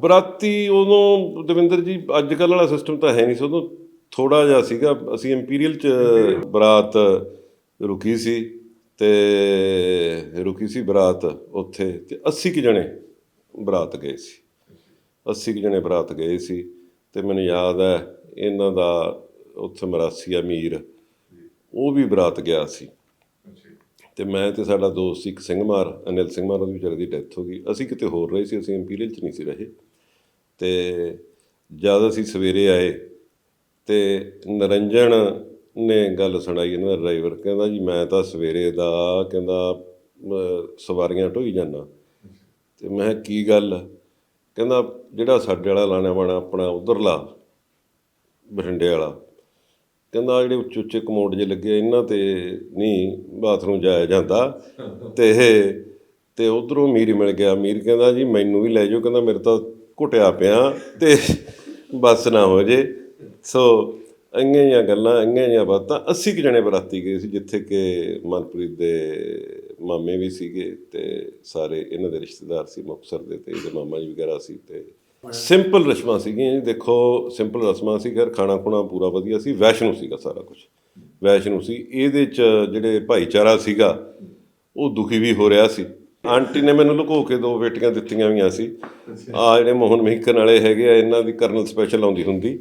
ਬਰਾਤੀ ਉਦੋਂ ਦਵਿੰਦਰ ਜੀ ਅੱਜ ਕੱਲ੍ਹ ਵਾਲਾ ਸਿਸਟਮ ਤਾਂ ਹੈ ਨਹੀਂ ਸੀ, ਉਦੋਂ ਥੋੜਾ ਜਿਹਾ ਸੀਗਾ, ਅਸੀਂ ਇੰਪੀਰੀਅਲ ਚ ਬਰਾਤ ਰੁਕੀ ਸੀ ਤੇ ਰੁਕੀ ਸੀ ਬਰਾਤ ਉੱਥੇ ਤੇ 80 ਕੁ ਜਣੇ ਬਰਾਤ ਗਏ ਸੀ। 80 ਕੁ ਜਣੇ ਬਰਾਤ ਗਏ ਸੀ ਤੇ ਮੈਨੂੰ ਯਾਦ ਹੈ, ਇਹਨਾਂ ਦਾ ਉੱਥੇ ਮਰਾਸੀ ਅਮੀਰ ਉਹ ਵੀ ਬਰਾਤ ਗਿਆ ਸੀ। ਤੇ ਮੈਂ ਤੇ ਸਾਡਾ ਦੋਸਤ ਸੀ ਇੱਕ ਸਿੰਘਮਾਰ ਅਨਿਲ ਸਿੰਘ ਮਾਰ, ਉਹਦੀ ਵਿਚਾਰੇ ਦੀ ਡੈਥ ਹੋ ਗਈ। ਅਸੀਂ ਕਿਤੇ ਹੋਰ ਰਹੇ ਸੀ, ਅਸੀਂ ਇੰਪੀਰੀਅਲ ਚ ਨਹੀਂ ਸੀ ਰਹੇ। ਅਤੇ ਜਦ ਅਸੀਂ ਸਵੇਰੇ ਆਏ ਤੇ ਨਰੰਜਨ ਨੇ ਗੱਲ ਸੁਣਾਈ ਇਹਨਾਂ ਦਾ ਡਰਾਈਵਰ ਕਹਿੰਦਾ ਜੀ ਮੈਂ ਤਾਂ ਸਵੇਰੇ ਦਾ ਕਹਿੰਦਾ ਸਵਾਰੀਆਂ ਢੋਈ ਜਾਂਦਾ। ਅਤੇ ਮੈਂ ਕਿਹਾ, ਕੀ ਗੱਲ? ਕਹਿੰਦਾ ਜਿਹੜਾ ਸਾਡੇ ਵਾਲਾ ਲਾਣਾ ਵਾਣਾ ਆਪਣਾ ਉਧਰਲਾ ਬਠਿੰਡੇ ਵਾਲਾ। ਕਹਿੰਦਾ ਜਿਹੜੇ ਉੱਚੇ ਉੱਚੇ ਕਮੋਡ ਜੇ ਲੱਗੇ ਇਹਨਾਂ ਤੇ ਨਹੀਂ ਬਾਥਰੂਮ ਜਾਇਆ ਜਾਂਦਾ। ਤੇ ਇਹ ਤੇ ਉਧਰੋਂ ਮੀਰ ਮਿਲ ਗਿਆ। ਮੀਰ ਕਹਿੰਦਾ ਜੀ ਮੈਨੂੰ ਵੀ ਲੈ ਜਾਓ। ਕਹਿੰਦਾ ਮੇਰੇ ਤਾਂ ਘੁੱਟਿਆ ਪਿਆ ਤੇ ਬਸ ਨਾ ਹੋ ਜੇ। ਸੋ ਇੰਨੀਆਂ ਜਿਹੀਆਂ ਗੱਲਾਂ, ਇੰਨੀਆਂ ਜਿਹੀਆਂ ਬਾਤਾਂ 80 ਕੁ ਜਣੇ ਬਰਾਤੀ ਗਏ ਸੀ, ਜਿੱਥੇ ਕਿ ਮਨਪ੍ਰੀਤ ਦੇ ਮਾਮੇ ਵੀ ਸੀਗੇ ਤੇ ਸਾਰੇ ਇਹਨਾਂ ਦੇ ਰਿਸ਼ਤੇਦਾਰ ਸੀ ਮੁਕਤਸਰ ਦੇ ਤੇ ਇਹਦੇ ਮਾਮਾ ਜੀ ਵਗੈਰਾ ਸੀ ਤੇ ਸਿੰਪਲ ਰਸਮਾਂ ਸੀਗੀਆਂ ਜੀ। ਦੇਖੋ ਸਿੰਪਲ ਰਸਮਾਂ ਸੀ, ਖੈਰ ਖਾਣਾ ਖੁਣਾ ਪੂਰਾ ਵਧੀਆ ਸੀ, ਵੈਸ਼ਨੂ ਸੀਗਾ ਸਾਰਾ ਕੁਝ ਵੈਸ਼ਨੂ ਸੀ। ਇਹਦੇ ਚ ਜਿਹੜੇ ਭਾਈਚਾਰਾ ਸੀਗਾ, ਉਹ ਦੁਖੀ ਵੀ ਹੋ ਰਿਹਾ ਸੀ। ਆਂਟੀ ਨੇ ਮੈਨੂੰ ਲੁਕੋ ਕੇ ਦੋ ਬੇਟੀਆਂ ਦਿੱਤੀਆਂ ਹੋਈਆਂ ਸੀ। ਆ ਜਿਹੜੇ ਮੋਹਨ ਮਹਿਕਨ ਵਾਲੇ ਹੈਗੇ ਆ, ਇਹਨਾਂ ਦੀ ਕਰਨਲ ਸਪੈਸ਼ਲ ਆਉਂਦੀ ਹੁੰਦੀ।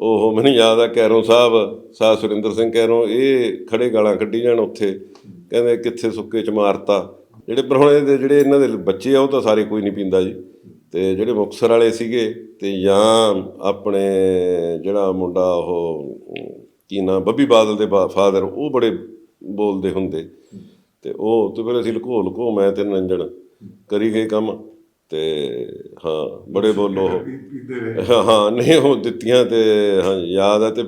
ਉਹ ਮੈਨੂੰ ਯਾਦ ਆ, ਕੈਰੋਂ ਸਾਹਿਬ ਸਾਹ ਸੁਰਿੰਦਰ ਸਿੰਘ ਕੈਰੋਂ, ਇਹ ਖੜੇ ਗਾਲਾਂ ਕੱਢੀ ਜਾਣ ਉੱਥੇ। ਕਹਿੰਦੇ ਕਿੱਥੇ ਸੁੱਕੇ ਚ ਮਾਰਤਾ। ਜਿਹੜੇ ਪਰ ਦੇ ਜਿਹੜੇ ਇਹਨਾਂ ਦੇ ਬੱਚੇ ਆ, ਉਹ ਤਾਂ ਸਾਰੇ ਕੋਈ ਨਹੀਂ ਪੀਂਦਾ ਜੀ। ਤੇ ਜਿਹੜੇ ਮੁਕਤਸਰ ਵਾਲੇ ਸੀਗੇ, ਤੇ ਜਾਂ ਆਪਣੇ ਜਿਹੜਾ ਮੁੰਡਾ ਉਹ, ਕੀ ਨਾਂ, ਬੱਬੀ ਬਾਦਲ ਦੇ ਫਾਦਰ, ਉਹ ਬੜੇ ਬੋਲਦੇ ਹੁੰਦੇ। ਤੇ ਉਹ ਤੇ ਫਿਰ ਅਸੀਂ ਲੁਕੋ ਲੁਕੋ ਮੈਂ ਤੇ ਨੰਜਣ ਕਰੀ ਗਏ ਕੰਮ ਤੇ ਹਾਂ ਬੜੇ ਬੋਲੋ। ਹਾਂ ਹਾਂ ਨਹੀਂ ਉਹ ਦਿੱਤੀਆਂ ਤੇ ਹਾਂ ਯਾਦ ਹੈ ਤੇ